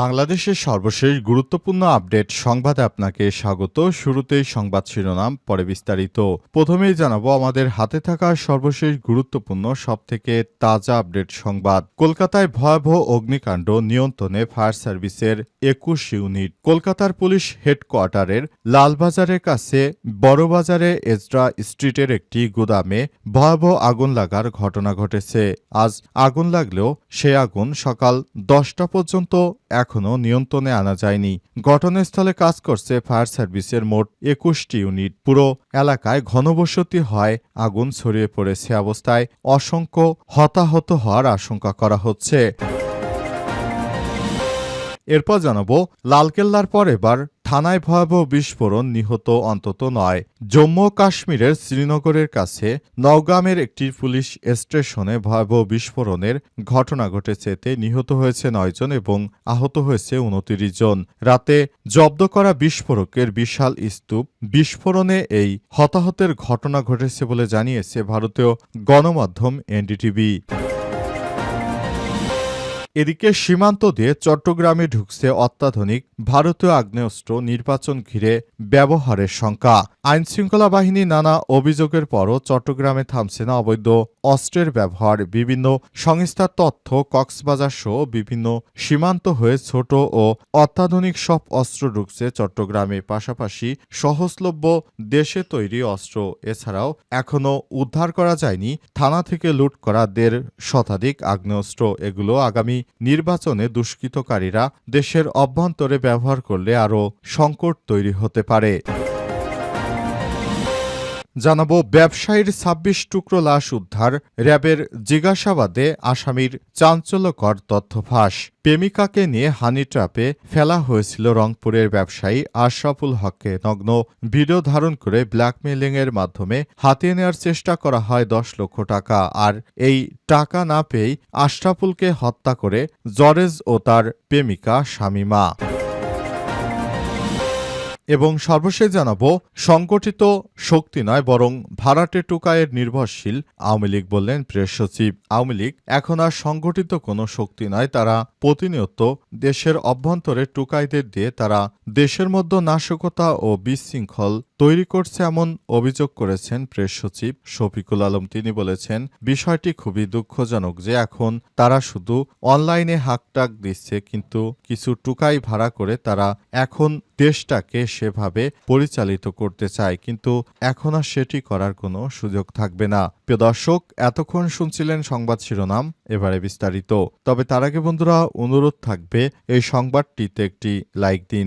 বাংলাদেশের সর্বশেষ গুরুত্বপূর্ণ আপডেট সংবাদে আপনাকে স্বাগত। শুরুতেই সংবাদ শিরোনাম, পরে বিস্তারিত। প্রথমেই জানাব, আমাদের হাতে থাকা সর্বশেষ গুরুত্বপূর্ণ, সবথেকে তাজা আপডেট সংবাদ। কলকাতায় ভয়াবহ অগ্নিকাণ্ড নিয়ন্ত্রণে ফায়ার সার্ভিসের একুশ ইউনিট। কলকাতার পুলিশ হেডকোয়ার্টারের লালবাজারের কাছে বড়বাজারে এজরা স্ট্রিটের একটি গুদামে ভয়াবহ আগুন লাগার ঘটনা ঘটেছে। আজ আগুন লাগলেও সে আগুন সকাল দশটা পর্যন্ত এখনও নিয়ন্ত্রণে আনা যায়নি। ঘটনাস্থলে কাজ করছে ফায়ার সার্ভিসের মোট একুশটি ইউনিট। পুরো এলাকায় ঘনবসতি হয় আগুন ছড়িয়ে পড়েছে অবস্থায়। অসংখ্য হতাহত হওয়ার আশঙ্কা করা হচ্ছে। এরপর জানাব, লালকেল্লার পর এবার থানায় ভয়াবহ বিস্ফোরণ নিহত অন্তত নয়। জম্মু কাশ্মীরের শ্রীনগরের কাছে নওগামের একটি পুলিশ স্টেশনে ভয়াবহ বিস্ফোরণের ঘটনা ঘটেছে। এতে নিহত হয়েছে নয়জন এবং আহত হয়েছে উনতিরিশ জন। রাতে জব্দ করা বিস্ফোরকের বিশাল স্তূপ। বিস্ফোরণে এই হতাহতের ঘটনা ঘটেছে বলে জানিয়েছে ভারতীয় গণমাধ্যম এনডিটিভি। এদিকে সীমান্ত দিয়ে চট্টগ্রামে ঢুকছে অত্যাধুনিক ভারতীয় আগ্নেয়াস্ত্র নির্বাচন ঘিরে ব্যবহারের শঙ্কা। আইনশৃঙ্খলা বাহিনী নানা অভিযোগের পরও চট্টগ্রামে থামছে না অবৈধ অস্ত্রের ব্যবহার। বিভিন্ন সংস্থার তথ্য কক্সবাজার সহ বিভিন্ন সীমান্ত হয়ে ছোট ও অত্যাধুনিক সব অস্ত্র ঢুকছে চট্টগ্রামে। পাশাপাশি সহজলভ্য দেশে তৈরি অস্ত্র এছাড়াও এখনও উদ্ধার করা যায়নি। থানা থেকে লুট করা দেড় শতাধিক আগ্নেয়াস্ত্র। এগুলো আগামী নির্বাচনে দুষ্কৃতকারীরা দেশের অভ্যন্তরে ব্যবহার করলে আরও সংকট তৈরি হতে পারে। জানাব, ব্যবসায়ীর ছাব্বিশ টুকরো লাশ উদ্ধার, র্যাবের জিজ্ঞাসাবাদে আসামির চাঞ্চল্যকর তথ্য ফাঁস। প্রেমিকাকে নিয়ে হানি ট্রাপে ফেলা হয়েছিল রংপুরের ব্যবসায়ী আশরাফুল হককে নগ্ন। ভিডিও ধারণ করে ব্ল্যাকমেলিংয়ের মাধ্যমে হাতিয়ে নেওয়ার চেষ্টা করা হয় দশ লক্ষ টাকা। আর এই টাকা না পেয়েই আশরাফুলকে হত্যা করে জরেজ ও তার প্রেমিকা শামিমা। এবং সর্বশেষ জানাব, সংগঠিত শক্তি নয়, বরং ভাড়াটে টুকায়ের নির্ভরশীল আওয়ামী লীগ বললেন প্রেস সচিব। আওয়ামী লীগ এখন আর সংগঠিত কোনো শক্তি নয়, তারা প্রতিনিয়ত দেশের অভ্যন্তরে টুকাইদের দিয়ে তারা দেশের মধ্যে নাশকতা ও বিশৃঙ্খল তৈরি করছে এমন অভিযোগ করেছেন প্রেস সচিব শফিকুল আলম। তিনি বলেছেন, বিষয়টি খুবই দুঃখজনক যে এখন তারা শুধু অনলাইনে হাকটাক দিচ্ছে, কিন্তু কিছু টুকাই ভাড়া করে তারা এখন দেশটাকে সেভাবে পরিচালিত করতে চায়, কিন্তু এখন আর সেটি করার কোনো সুযোগ থাকবে না। প্রিয় দর্শক, এতক্ষণ শুনছিলেন সংবাদ শিরোনাম, এবারে বিস্তারিত। তবে তার আগে বন্ধুরা, অনুরোধ থাকবে, এই সংবাদটিতে একটি লাইক দিন।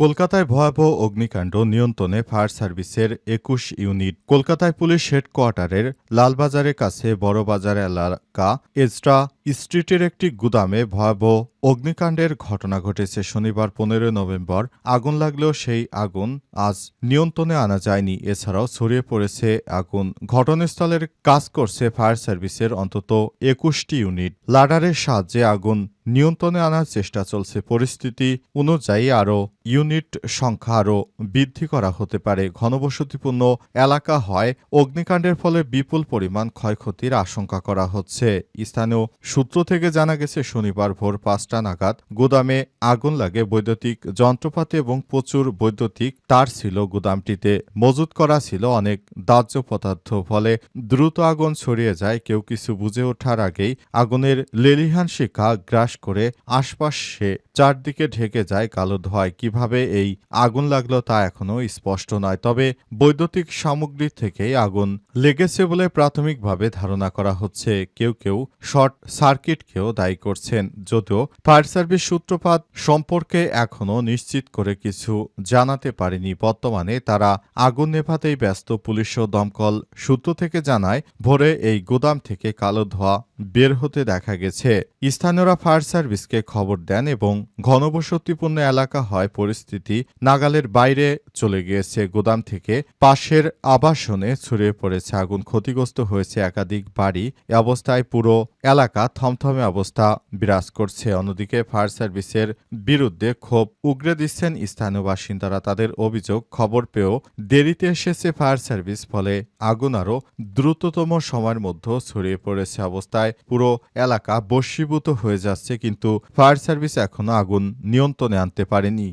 কলকাতায় ভয়াবহ অগ্নিকাণ্ড নিয়ন্ত্রণে ফায়ার সার্ভিসের একুশ ইউনিট। কলকাতায় পুলিশ হেডকোয়ার্টারের লালবাজারের কাছে বড়বাজার এলাকা এজরা স্ট্রিটের একটি গুদামে ভয়াবহ অগ্নিকাণ্ডের ঘটনা ঘটেছে শনিবার পনেরো নভেম্বর। আগুন লাগলেও সেই আগুন আজ নিয়ন্ত্রণে আনা যায়নি। এছাড়াও ছড়িয়ে পড়েছে আগুন। ঘটনাস্থলের কাজ করছে ফায়ার সার্ভিসের অন্তত একুশটি ইউনিট। লাডারের সাহায্যে আগুন নিয়ন্ত্রণে আনার চেষ্টা চলছে। পরিস্থিতি অনুযায়ী আরও ইউনিট সংখ্যা আরও বৃদ্ধি করা হতে পারে। ঘনবসতিপূর্ণ এলাকা হয়। অগ্নিকাণ্ডের ফলে বিপুল পরিমাণ ক্ষয়ক্ষতির আশঙ্কা করা হচ্ছে। স্থানীয় সূত্র থেকে জানা গেছে, শনিবার ভোর পাঁচটা নাগাদ গুদামে আগুন লাগে। বৈদ্যুতিক যন্ত্রপাতি এবং প্রচুর বৈদ্যুতিক তার ছিল গুদামটিতে। মজুত করা ছিল অনেক দাহ্য পদার্থ, ফলে দ্রুত আগুন ছড়িয়ে যায়। কেউ কিছু বুঝে ওঠার আগেই আগুনের লেলিহান শিখা গ্রাস করে আশপাশে চারদিকে ঢেকে যায়। কালো ধোঁয়ায় কীভাবে এই আগুন লাগল তা এখনও স্পষ্ট নয়, তবে বৈদ্যুতিক সামগ্রী থেকেই আগুন লেগেছে বলে প্রাথমিকভাবে ধারণা করা হচ্ছে। কেউ কেউ শর্ট সার্কিটকেও দায়ী করছেন, যদিও ফায়ার সার্ভিস সূত্রপাত সম্পর্কে এখনও নিশ্চিত করে কিছু জানাতে পারেনি। বর্তমানে তারা আগুন নেভাতেই ব্যস্ত। পুলিশ ও দমকল সূত্র থেকে জানায়, ভোরে এই গুদাম থেকে কালো ধোঁয়া বের হতে দেখা গেছে। স্থানীয়রা ফায়ার সার্ভিসকে খবর দেন এবং ঘনবসতিপূর্ণ এলাকা হয় পরিস্থিতি নাগালের বাইরে চলে গিয়েছে। গুদাম থেকে পাশের আবাসনে ছড়িয়ে পড়েছে আগুন। ক্ষতিগ্রস্ত হয়েছে একাধিক বাড়ি। অবস্থায় পুরো এলাকা থমথমে অবস্থা বিরাজ করছে। অন্যদিকে ফায়ার সার্ভিসের বিরুদ্ধে ক্ষোভ উগরে দিচ্ছেন স্থানীয় বাসিন্দারা। তাদের অভিযোগ, খবর পেয়েও দেরিতে এসেছে ফায়ার সার্ভিস, ফলে আগুন আরও দ্রুততম সময়ের মধ্যে ছড়িয়ে পড়েছে অবস্থায়। পুরো এলাকা বশীভূত হয়ে যাচ্ছে, কিন্তু ফায়ার সার্ভিস এখনও আগুন নিয়ন্ত্রণে আনতে পারেনি।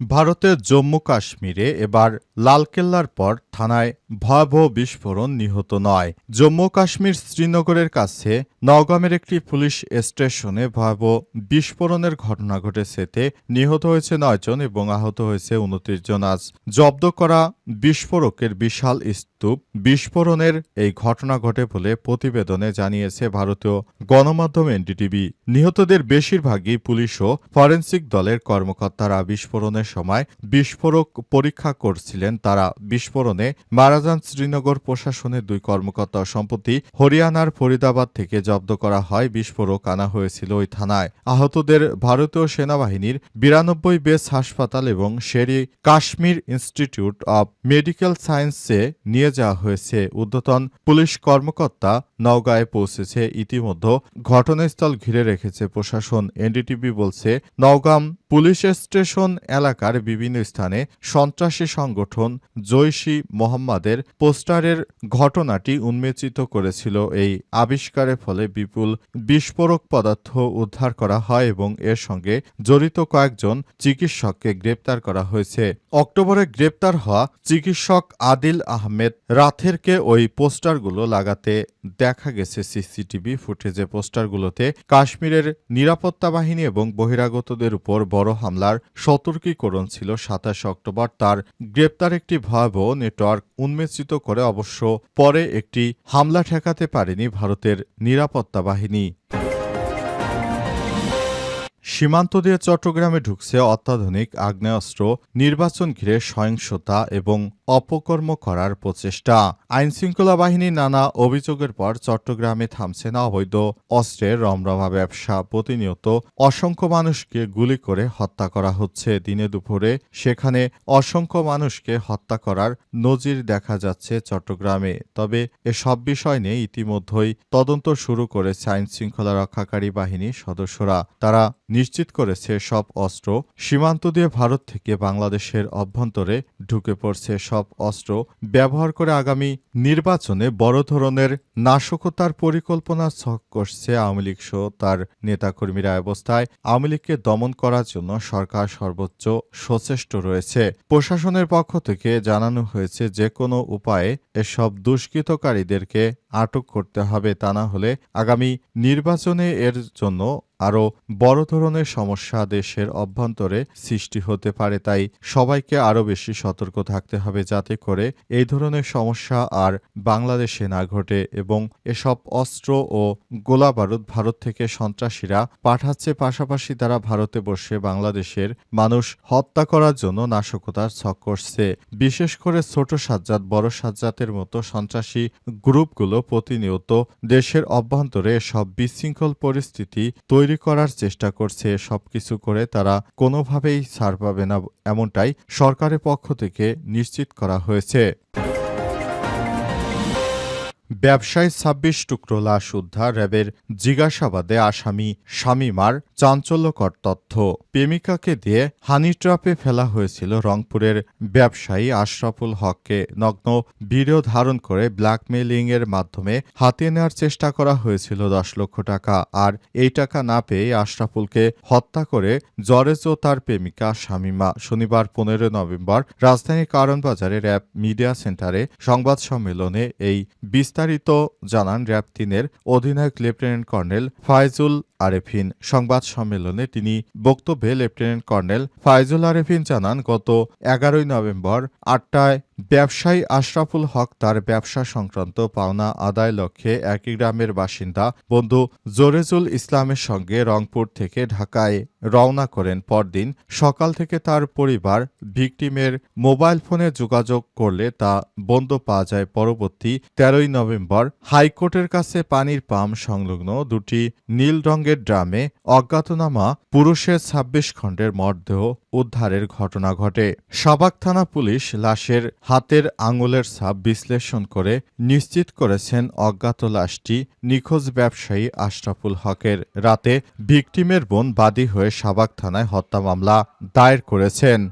ভারতের জম্মু কাশ্মীরে এবার লালকেল্লার পর থানায় ভয়াবহ বিস্ফোরণ নিহত নয়। জম্মু কাশ্মীর শ্রীনগরের কাছে নওগামের একটি পুলিশ স্টেশনে ভয়াবহ বিস্ফোরণের ঘটনা ঘটেছে। নিহত হয়েছে নয়জন এবং আহত হয়েছে উনত্রিশ জন। আজ জব্দ করা বিস্ফোরকের বিশাল স্তূপ। বিস্ফোরণের এই ঘটনা ঘটে বলে প্রতিবেদনে জানিয়েছে ভারতীয় গণমাধ্যম এনডিটিভি। নিহতদের বেশিরভাগই পুলিশ ও ফরেন্সিক দলের কর্মকর্তারা। বিস্ফোরণের সময় বিস্ফোরক পরীক্ষা করছিলেন তারা। বিস্ফোরণে মারা যান শ্রীনগর প্রশাসনের দুই কর্মকর্তা। সম্প্রতি হরিয়ানার ফরিদাবাদ থেকে জব্দ করা হয় বিস্ফোরক আনা হয়েছিল ওই থানায়। আহতদের ভারতীয় সেনাবাহিনীর বিরানব্বই বেস হাসপাতাল এবং Sher-i Kashmir institute of medical সায়েন্সে নিয়ে যাওয়া হয়েছে। ঊর্ধ্বতন পুলিশ কর্মকর্তা নওগাঁয় পৌঁছেছে। ইতিমধ্যে ঘটনাস্থল ঘিরে রেখেছে প্রশাসন। এনডিটিভি বলছে, নওগাম পুলিশ স্টেশন এলাকার বিভিন্ন স্থানে সন্ত্রাসী সংগঠন জৈশি মোহাম্মদের পোস্টারের ঘটনাটি উন্মেচিত করেছিল। এই আবিষ্কারের ফলে বিপুল বিস্ফোরক পদার্থ উদ্ধার করা হয় এবং এর সঙ্গে জড়িত কয়েকজন চিকিৎসককে গ্রেপ্তার করা হয়েছে। অক্টোবরে গ্রেপ্তার হওয়া চিকিৎসক আদিল আহমেদ রাথেরকে ওই পোস্টারগুলো লাগাতে দেখা গেছে সিসিটিভি ফুটেজে। পোস্টারগুলোতে কাশ্মীরের নিরাপত্তা বাহিনী এবং বহিরাগতদের উপর বড় হামলার সতর্কীকরণ ছিল সাতাশ অক্টোবর। তার গ্রেপ্তার একটি ভয়াবহ নেটওয়ার্ক উন্মেচিত করে অবশ্য পরে একটি হামলা ঠেকাতে পারেনি ভারতের নিরাপত্তা বাহিনী। সীমান্ত দিয়ে চট্টগ্রামে ঢুকছে অত্যাধুনিক আগ্নেয়াস্ত্র, নির্বাচন ঘিরে সহিংসতা এবং অপকর্ম করার প্রচেষ্টা। আইনশৃঙ্খলা বাহিনী নানা অভিযোগের পর চট্টগ্রামে থামছে না অবৈধ অস্ত্রের রমরমা ব্যবসা। প্রতিনিয়ত অসংখ্য মানুষকে গুলি করে হত্যা করা হচ্ছে। দিনে দুপুরে সেখানে অসংখ্য মানুষকে হত্যা করার নজির দেখা যাচ্ছে চট্টগ্রামে। তবে এসব বিষয় নিয়ে ইতিমধ্যেই তদন্ত শুরু করেছে আইনশৃঙ্খলা রক্ষাকারী বাহিনীর সদস্যরা। তারা নিশ্চিত করেছে সব অস্ত্র সীমান্ত দিয়ে ভারত থেকে বাংলাদেশের অভ্যন্তরে ঢুকে পড়ছে। সব অস্ত্র ব্যবহার করে আগামী নির্বাচনে বড় ধরনের নাশকতার পরিকল্পনা ছক করছে আওয়ামী লীগ সহ তার নেতাকর্মীরা। অবস্থায় আওয়ামী লীগকে দমন করার জন্য সরকার সর্বোচ্চ সচেষ্ট রয়েছে। প্রশাসনের পক্ষ থেকে জানানো হয়েছে যে কোনো উপায়ে এসব দুষ্কৃতকারীদেরকে আটক করতে হবে। তা না হলে আগামী নির্বাচনে এর জন্য আরও বড় ধরনের সমস্যা দেশের অভ্যন্তরে সৃষ্টি হতে পারে, তাই সবাইকে আরও বেশি সতর্ক থাকতে হবে যাতে করে এই ধরনের সমস্যা আর বাংলাদেশে না ঘটে এবং এসব অস্ত্র ও গোলাবারুদ ভারত থেকে সন্ত্রাসীরা পাঠাচ্ছে। পাশাপাশি তারা ভারতে বসে বাংলাদেশের মানুষ হত্যা করার জন্য নাশকতার ছক করছে। বিশেষ করে ছোট সাজ্জাদ, বড় সাজ্জাতের মতো সন্ত্রাসী গ্রুপগুলো প্রতিনিয়ত দেশের অভ্যন্তরে সব বিশৃঙ্খল পরিস্থিতি তৈরি করার চেষ্টা করছে, সবকিছু করে তারা কোনোভাবেই ছাড় পাবে না, এমনটাই সরকারের পক্ষ থেকে নিশ্চিত করা হয়েছে। ব্যবসায় ছাব্বিশ টুকরো লাশ উদ্ধার র্যাবের জিজ্ঞাসাবাদে আসামি শামিমার চাঞ্চল্যকর তথ্য। প্রেমিকাকে দিয়ে হানি ট্রাপে ফেলা হয়েছিল রংপুরের ব্যবসায়ী আশরাফুল হককে। নগ্ন ভিডিও ধারণ করে ব্ল্যাকমেইলিং এর মাধ্যমে হাতিয়ে নেওয়ার চেষ্টা করা হয়েছিল দশ লক্ষ টাকা। আর এই টাকা না পেয়ে আশরাফুলকে হত্যা করে জরেজ ও তার প্রেমিকা শামিমা শনিবার পনেরো নভেম্বর রাজধানীর কারণ বাজারে র্যাব মিডিয়া সেন্টারে সংবাদ সম্মেলনে এই বিস্তারিত জানান র্যাব তিনের অধিনায়ক লেফটেন্যান্ট কর্নেল ফায়জুল আরেফিন সংবাদ সম্মেলনে তিনি বক্তব্যে লেফটেন্যান্ট কর্নেল ফাইজুল আরেফিন জানান, গত এগারোই নভেম্বর আটটায় ব্যবসায়ী আশরাফুল হক তার ব্যবসা সংক্রান্ত পাওনা আদায় লক্ষ্যে একই গ্রামের বাসিন্দা বন্ধু জোরেজুল ইসলামের সঙ্গে রংপুর থেকে ঢাকায় রওনা করেন। পরদিন সকাল থেকে তার পরিবার ভিকটিমের মোবাইল ফোনে যোগাযোগ করলে তা বন্ধ পাওয়া যায়। পরবর্তী তেরোই নভেম্বর হাইকোর্টের কাছে পানির পাম্প সংলগ্ন দুটি নীল রঙের ড্রামে অজ্ঞাতনামা পুরুষের ছাব্বিশ খণ্ডের মরদেহ উদ্ধারের ঘটনা ঘটে। সাবাক থানা পুলিশ লাশের হাতের আঙুলের ছাপ বিশ্লেষণ করে নিশ্চিত করেছেন অজ্ঞাত লাশটি নিখোঁজ ব্যবসায়ী আশরাফুল হকের। রাতে ভিকটিমের বোন বাদী হয়ে সাবাক থানায় হত্যা মামলা দায়ের করেছেন।